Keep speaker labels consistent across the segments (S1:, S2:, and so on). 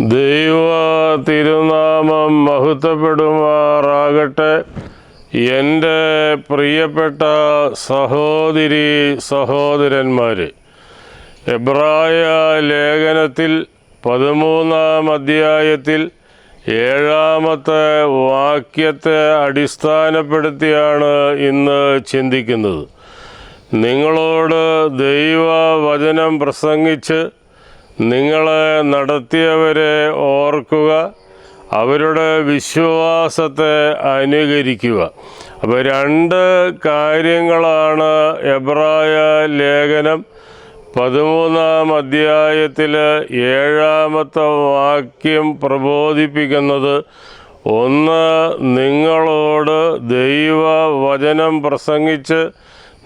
S1: ദൈവ തിരുനാമം മഹത്വപ്പെടുമാറാകട്ടെ. എന്റെ പ്രിയപ്പെട്ട സഹോദരി സഹോദരന്മാർ എബ്രായ ലേഖനത്തിൽ പതിമൂന്നാം അധ്യായത്തിൽ ഏഴാമത്തെ വാക്യത്തെ അടിസ്ഥാനപ്പെടുത്തിയാണ് ഇന്ന് ചിന്തിക്കുന്നത്. നിങ്ങളോട് ദൈവവചനം പ്രസംഗിച്ച് നിങ്ങളെ നടത്തിയവരെ ഓർക്കുക അവരുടെ വിശ്വാസത്തെ അനുകരിക്കുക. അപ്പോൾ രണ്ട് കാര്യങ്ങളാണ് എബ്രായ ലേഖനം പതിമൂന്നാം അധ്യായത്തിൽ ഏഴാമത്തെ വാക്യം പ്രബോധിപ്പിക്കുന്നത്. ഒന്ന് നിങ്ങളോട് ദൈവവചനം പ്രസംഗിച്ച്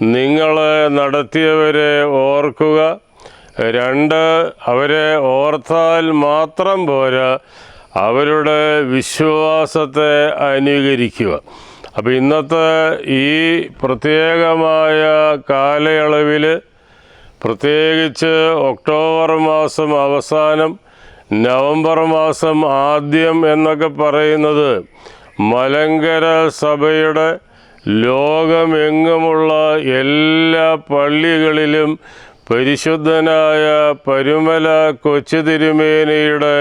S1: നിങ്ങളെ നടത്തിയവരെ ഓർക്കുക. രണ്ട് അവരെ ഓർത്താൽ മാത്രം പോരാ അവരുടെ വിശ്വാസത്തെ അനുകരിക്കുക. അപ്പോൾ ഇന്നത്തെ ഈ പ്രത്യേകമായ കാലയളവിൽ പ്രത്യേകിച്ച് ഒക്ടോബർ മാസം അവസാനം നവംബർ മാസം ആദ്യം എന്നൊക്കെ പറയുന്നത് മലങ്കര സഭയുടെ ലോകമെങ്ങുമുള്ള എല്ലാ പള്ളികളിലും പരിശുദ്ധനായ പരുമല കൊച്ചു തിരുമേനിയുടെ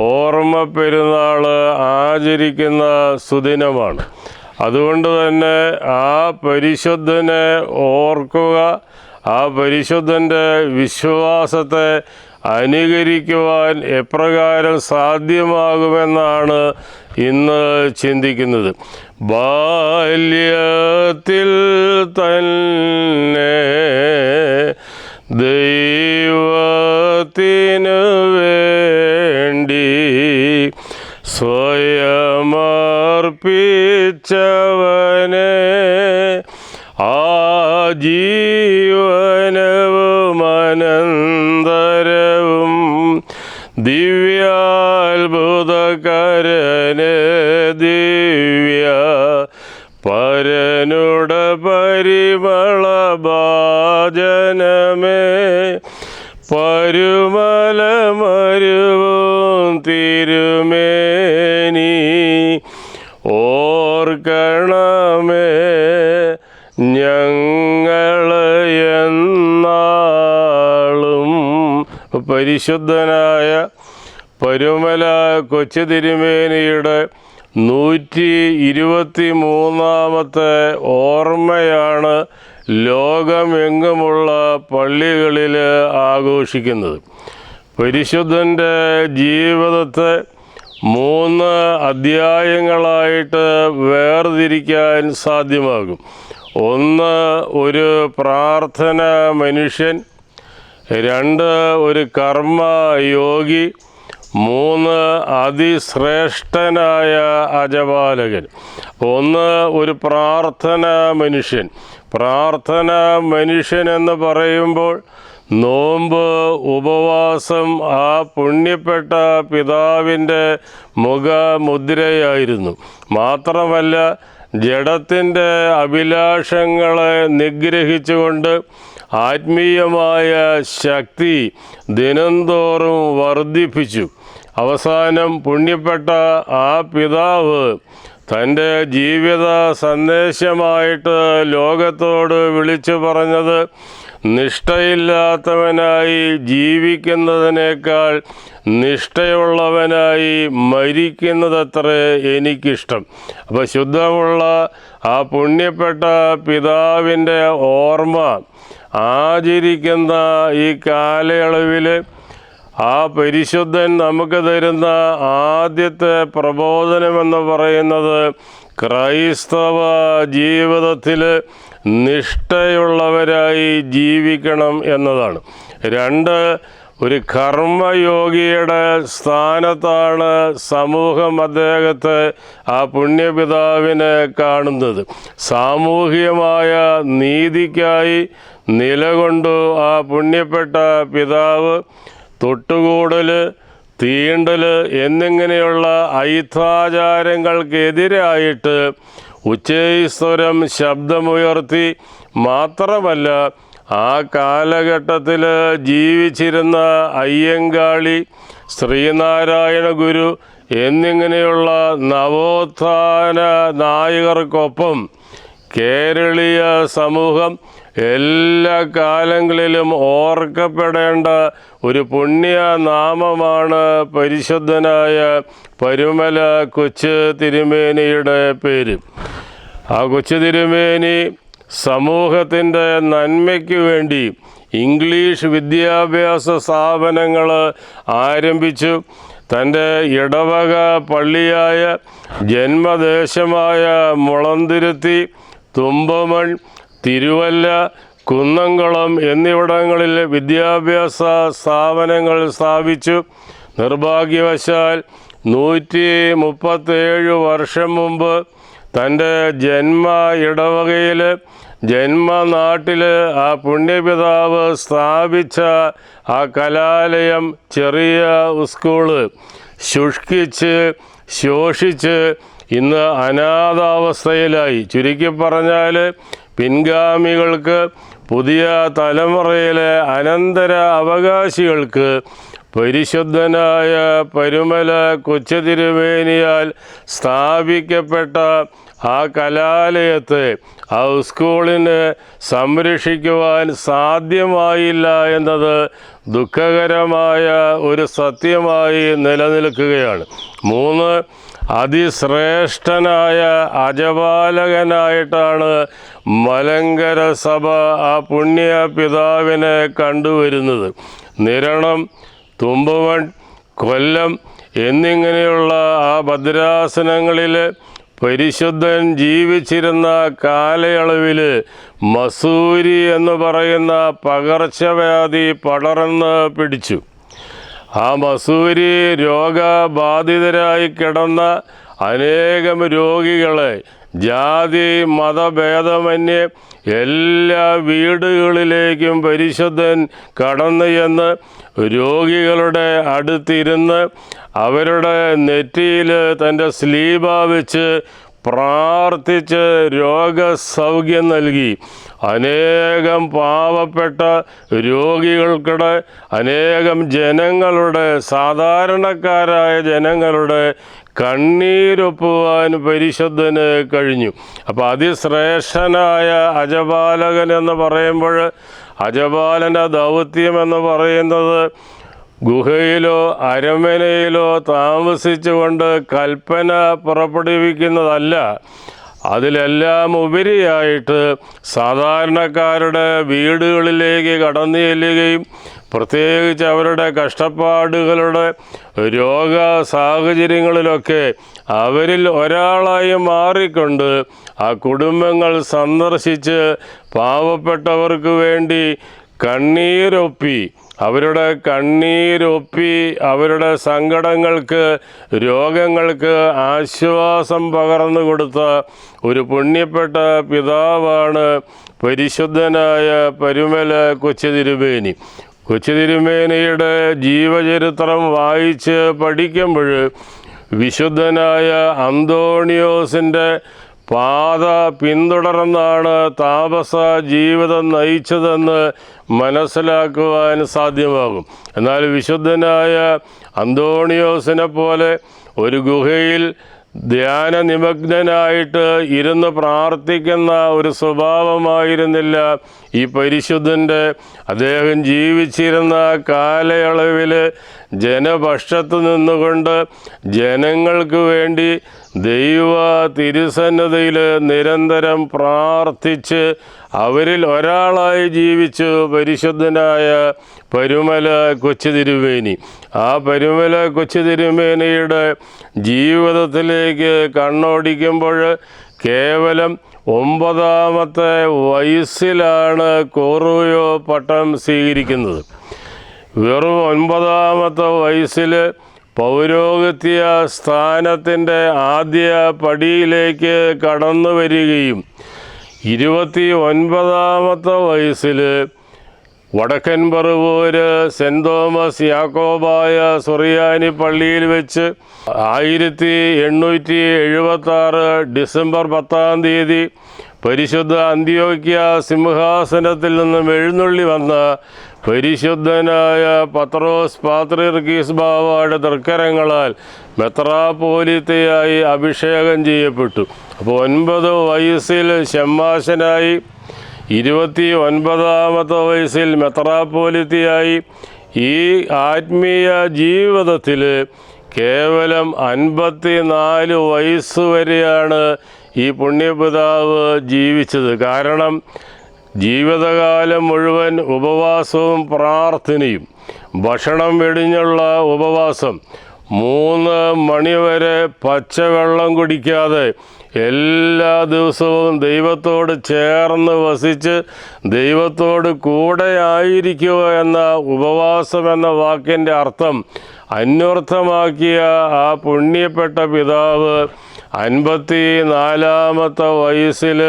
S1: ഓർമ്മ പെരുന്നാൾ ആചരിക്കുന്ന സുദിനമാണ്. അതുകൊണ്ട് തന്നെ ആ പരിശുദ്ധനെ ഓർക്കുക ആ പരിശുദ്ധന്റെ വിശ്വാസത്തെ അനുകരിക്കുവാൻ എപ്രകാരം സാധ്യമാകുമെന്നാണ് ഇന്ന് ചിന്തിക്കുന്നത്. ബാല്യത്തിൽ തന്നെ ദൈവത്തിനു വേണ്ടി സ്വയമർപ്പിച്ചവനെ ആ ജീവനവും അനന്തരവും ദിവ്യാത്ഭുതകരന് ദിവ്യ പരനുട പരിമളഭാജനമേ പരുമല മരുവും തിരുമേനി. ഓർക്കണമേ ഞങ്ങളെന്നാളും പരിശുദ്ധനായ പരുമല കൊച്ചു തിരുമേനിയുടെ നൂറ്റി ഇരുപത്തി മൂന്നാമത്തെ ഓർമ്മയാണ് ലോകമെങ്ങുമുള്ള പള്ളികളിൽ ആഘോഷിക്കുന്നത്. പരിശുദ്ധന്റെ ജീവിതത്തെ മൂന്ന് അധ്യായങ്ങളായിട്ട് വേർതിരിക്കാൻ സാധ്യമാകും. ഒന്ന് ഒരു പ്രാർത്ഥന മനുഷ്യൻ. രണ്ട് ഒരു കർമ്മ യോഗി. മൂന്ന് അതിശ്രേഷ്ഠനായ അജപാലകൻ. ഒന്ന് ഒരു പ്രാർത്ഥന മനുഷ്യൻ. പ്രാർത്ഥന മനുഷ്യൻ എന്ന് പറയുമ്പോൾ നോമ്പ് ഉപവാസം ആ പുണ്യപ്പെട്ട പിതാവിന്റെ മുഖമുദ്രയായിരുന്നു. മാത്രമല്ല ജഡത്തിന്റെ അഭിലാഷങ്ങളെ നിഗ്രഹിച്ചുകൊണ്ട് ആത്മീയമായ ശക്തി ദിനംതോറും വർദ്ധിപ്പിച്ചു. അവസാനം പുണ്യപ്പെട്ട ആ പിതാവ് തന്റെ ജീവിത സന്ദേശമായിട്ട് ലോകത്തോട് വിളിച്ചു പറഞ്ഞത് നിഷ്ഠയില്ലാത്തവനായി ജീവിക്കുന്നതിനേക്കാൾ നിഷ്ഠയുള്ളവനായി മരിക്കുന്നതത്രേ എനിക്കിഷ്ടം. അപ്പോൾ ശുദ്ധമുള്ള ആ പുണ്യപ്പെട്ട പിതാവിന്റെ ഓർമ്മ ആചരിക്കുന്ന ഈ കാലയളവിൽ ആ പരിശുദ്ധൻ നമുക്ക് തരുന്ന ആദ്യത്തെ പ്രബോധനമെന്ന് പറയുന്നത് ക്രൈസ്തവ ജീവിതത്തിൽ നിഷ്ഠയുള്ളവരായി ജീവിക്കണം എന്നതാണ്. രണ്ട് ഒരു കർമ്മയോഗിയുടെ സ്ഥാനത്താണ് സമൂഹം അദ്ദേഹത്തെ ആ പുണ്യപിതാവിനെ കാണുന്നത്. സാമൂഹികമായ നീതിക്കായി നിലകൊണ്ടു ആ പുണ്യപ്പെട്ട പിതാവ് തൊട്ടുകൂടൽ തീണ്ടൽ എന്നിങ്ങനെയുള്ള ഐത്താചാരങ്ങൾക്കെതിരായിട്ട് ഉച്ചൈസ്വരം ശബ്ദമുയർത്തി മാത്രമല്ല ആ കാലഘട്ടത്തിൽ ജീവിച്ചിരുന്ന അയ്യങ്കാളി ശ്രീനാരായണ ഗുരു എന്നിങ്ങനെയുള്ള നവോത്ഥാന നായകർക്കൊപ്പം കേരളീയ സമൂഹം എല്ലാ കാലങ്ങളിലും ഓർക്കപ്പെടേണ്ട ഒരു പുണ്യ നാമമാണ് പരിശുദ്ധനായ പരുമല കൊച്ചു തിരുമേനിയുടെ പേര്. ആ കൊച്ചു തിരുമേനി സമൂഹത്തിന്റെ നന്മയ്ക്ക് വേണ്ടി ഇംഗ്ലീഷ് വിദ്യാഭ്യാസ സ്ഥാപനങ്ങൾ ആരംഭിച്ചു. തന്റെ ഇടവക പള്ളിയായ ജന്മദേശമായ മുളന്തിരുത്തി തുമ്പമൺ തിരുവല്ല കുന്നംകുളം എന്നിവിടങ്ങളിൽ വിദ്യാഭ്യാസ സ്ഥാപനങ്ങൾ സ്ഥാപിച്ചു. നിർഭാഗ്യവശാൽ നൂറ്റി മുപ്പത്തേഴ് വർഷം മുമ്പ് തന്റെ ജന്മ ഇടവകയിൽ ജന്മനാട്ടിൽ ആ പുണ്യപിതാവ് സ്ഥാപിച്ച ആ കലാലയം ചെറിയ സ്കൂൾ ശുഷ്കിച്ച് ശോഷിച്ച് ഇന്ന് അനാഥാവസ്ഥയിലായി. ചുരുക്കി പറഞ്ഞാൽ പിൻഗാമികൾക്ക് പുതിയ തലമുറയിലെ അനന്തര അവകാശികൾക്ക് പരിശുദ്ധനായ പരുമല കൊച്ചുതിരുമേനിയാൽ സ്ഥാപിക്കപ്പെട്ട ആ കലാലയത്തെ ആ സ്കൂളിന് സംരക്ഷിക്കുവാൻ സാധ്യമായില്ല എന്നത് ദുഃഖകരമായ ഒരു സത്യമായി നിലനിൽക്കുകയാണ്. മൂന്ന് അതിശ്രേഷ്ഠനായ അജപാലകനായിട്ടാണ് മലങ്കര സഭ ആ പുണ്യ പിതാവിനെ കണ്ടുവരുന്നത്. നിരണം തുമ്പവൺ കൊല്ലം എന്നിങ്ങനെയുള്ള ആ ഭദ്രാസനങ്ങളിൽ പരിശുദ്ധൻ ജീവിച്ചിരുന്ന കാലയളവിൽ മസൂരി എന്ന് പറയുന്ന പകർച്ചവ്യാധി പടർന്ന് പിടിച്ചു. ആ മസൂരി രോഗബാധിതരായി കിടന്ന അനേകം രോഗികളെ ജാതി മതഭേദമന്യേ എല്ലാ വീടുകളിലേക്കും പരിശുദ്ധൻ കടന്നു ചെന്ന് രോഗികളുടെ അടുത്തിരുന്ന് അവരുടെ നെറ്റിയിൽ തന്റെ സ്ലീബ വെച്ച് പ്രാർത്ഥിച്ച് രോഗസൗഖ്യം നൽകി. അനേകം പാവപ്പെട്ട രോഗികൾക്കിടെ അനേകം ജനങ്ങളുടെ സാധാരണക്കാരായ ജനങ്ങളുടെ കണ്ണീരൊപ്പുവാൻ പരിശുദ്ധന് കഴിഞ്ഞു. അപ്പോൾ അതിശ്രേഷ്ഠനായ അജപാലകൻ എന്ന് പറയുമ്പോൾ അജപാലന്റെ ദൗത്യം എന്ന് പറയുന്നത് ഗുഹയിലോ അരമനയിലോ താമസിച്ചുകൊണ്ട് കൽപ്പന പുറപ്പെടുവിക്കുന്നതല്ല. അതിലെല്ലാം ഉപരിയായിട്ട് സാധാരണക്കാരുടെ വീടുകളിലേക്ക് കടന്നു ചെല്ലുകയും പ്രത്യേകിച്ച് അവരുടെ കഷ്ടപ്പാടുകളുടെ രോഗ സാഹചര്യങ്ങളിലൊക്കെ അവരിൽ ഒരാളായി മാറിക്കൊണ്ട് ആ കുടുംബങ്ങൾ സന്ദർശിച്ച് പാവപ്പെട്ടവർക്ക് വേണ്ടി കണ്ണീരൊപ്പി അവരുടെ കണ്ണീരൊപ്പി അവരുടെ സങ്കടങ്ങൾക്ക് രോഗങ്ങൾക്ക് ആശ്വാസം പകർന്നു കൊടുത്ത ഒരു പുണ്യപ്പെട്ട പിതാവാണ് പരിശുദ്ധനായ പരുമല കൊച്ചുതിരുമേനി. കൊച്ചുതിരുമേനിയുടെ ജീവചരിത്രം വായിച്ച് പഠിക്കുമ്പോൾ വിശുദ്ധനായ അന്തോണിയോസിന്റെ പാത പിന്തുടർന്നാണ് താപസ ജീവിതം നയിച്ചതെന്ന് മനസ്സിലാക്കുവാൻ സാധ്യമാകും. എന്നാൽ വിശുദ്ധനായ അന്തോണിയോസിനെ പോലെ ഒരു ഗുഹയിൽ ധ്യാന നിമഗ്നനായിട്ട് ഇരുന്ന് പ്രാർത്ഥിക്കുന്ന ഒരു സ്വഭാവമായിരുന്നില്ല ഈ പരിശുദ്ധന്റെ അദ്ദേഹം ജീവിച്ചിരുന്ന കാലയളവിൽ ജനപക്ഷത്ത് നിന്നുകൊണ്ട് ജനങ്ങൾക്ക് വേണ്ടി ദൈവ തിരുസന്നതയിൽ നിരന്തരം പ്രാർത്ഥിച്ച് അവരിൽ ഒരാളായി ജീവിച്ചു പരിശുദ്ധനായ പരുമല കൊച്ചു തിരുമേനി ആ പരുമല കൊച്ചു തിരുമേനിയുടെ ജീവിതത്തിലേക്ക് കണ്ണോടിക്കുമ്പോൾ കേവലം ഒമ്പതാമത്തെ വയസ്സിലാണ് കോറുവയോ പട്ടം സ്വീകരിക്കുന്നത്. വെറും ഒൻപതാമത്തെ വയസ്സിൽ പൗരോഹിത്യ സ്ഥാനത്തിന്റെ ആദ്യ പടിയിലേക്ക് കടന്നു വരികയും ഇരുപത്തി ഒൻപതാമത്തെ വയസ്സിൽ വടക്കൻ പറവൂര് സെന്റ് തോമസ് യാക്കോബായ സൊറിയാനി പള്ളിയിൽ വെച്ച് ആയിരത്തി എണ്ണൂറ്റി എഴുപത്തി ആറ് ഡിസംബർ പത്താം തീയതി പരിശുദ്ധ അന്ത്യോക്യ സിംഹാസനത്തിൽ നിന്നും എഴുന്നള്ളി വന്ന പരിശുദ്ധനായ പത്രോസ് പാത്രീർക്കീസ് ബാവയുടെ തൃക്കരങ്ങളാൽ മെത്രാപോലിത്തയായി അഭിഷേകം ചെയ്യപ്പെട്ടു. അപ്പോൾ ഒൻപത് വയസ്സിൽ ഷമ്മാശനായി ഇരുപത്തി ഒൻപതാമത്തെ വയസ്സിൽ മെത്രാപ്പോലിത്തിയായി ഈ ആത്മീയ ജീവിതത്തിൽ കേവലം അൻപത്തി നാല് വയസ്സ് വരെയാണ് ഈ പുണ്യപിതാവ് ജീവിച്ചത്. കാരണം ജീവിതകാലം മുഴുവൻ ഉപവാസവും പ്രാർത്ഥനയും ഭക്ഷണം വെടിഞ്ഞുള്ള ഉപവാസം മൂന്ന് മണിവരെ പച്ചവെള്ളം കുടിക്കാതെ എല്ലാ ദിവസവും ദൈവത്തോട് ചേർന്ന് വസിച്ച് ദൈവത്തോട് കൂടെ ആയിരിക്കുക എന്ന ഉപവാസം എന്ന വാക്കിന്റെ അർത്ഥം അന്വർത്ഥമാക്കിയ ആ പുണ്യപ്പെട്ട പിതാവ് അൻപത്തി നാലാമത്തെ വയസ്സിൽ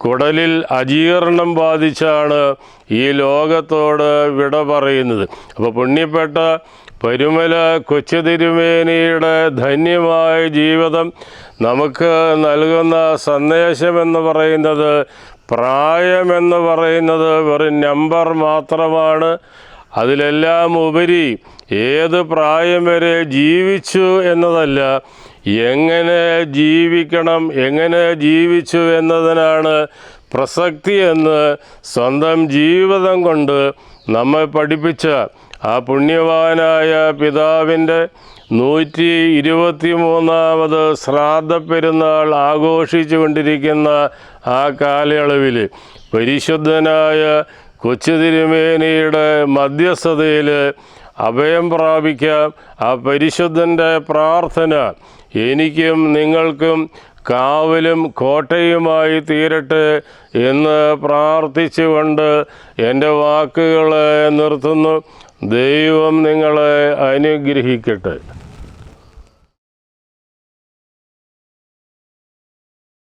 S1: കുടലിൽ അജീർണം ബാധിച്ചാണ് ഈ ലോകത്തോട് വിട പറയുന്നത്. അപ്പോൾ പുണ്യപ്പെട്ട പരുമല കൊച്ചു തിരുമേനിയുടെ ധന്യമായ ജീവിതം നമുക്ക് നൽകുന്ന സന്ദേശമെന്ന് പറയുന്നത് പ്രായമെന്ന് പറയുന്നത് വെറും നമ്പർ മാത്രമാണ്. അതിലെല്ലാം ഉപരി ഏത് പ്രായം വരെ ജീവിച്ചു എന്നതല്ല എങ്ങനെ ജീവിക്കണം എങ്ങനെ ജീവിച്ചു എന്നതിനാണ് പ്രസക്തി എന്ന് സ്വന്തം ജീവിതം കൊണ്ട് നമ്മെ പഠിപ്പിച്ച ആ പുണ്യവാനായ പിതാവിന്റെ നൂറ്റി ഇരുപത്തി മൂന്നാമത് ശ്രാദ്ധ പെരുന്നാൾ ആഘോഷിച്ചു കൊണ്ടിരിക്കുന്ന ആ കാലയളവിൽ പരിശുദ്ധനായ കൊച്ചു തിരുമേനിയുടെ മധ്യസ്ഥതയിൽ അഭയം പ്രാപിക്കാം. ആ പരിശുദ്ധന്റെ പ്രാർത്ഥന എനിക്കും നിങ്ങൾക്കും കാവലും കോട്ടയുമായി തീരട്ടെ എന്ന് പ്രാർത്ഥിച്ചുകൊണ്ട് എന്റെ വാക്കുകളെ നിർത്തുന്നു. ദൈവം നിങ്ങളെ അനുഗ്രഹിക്കട്ടെ.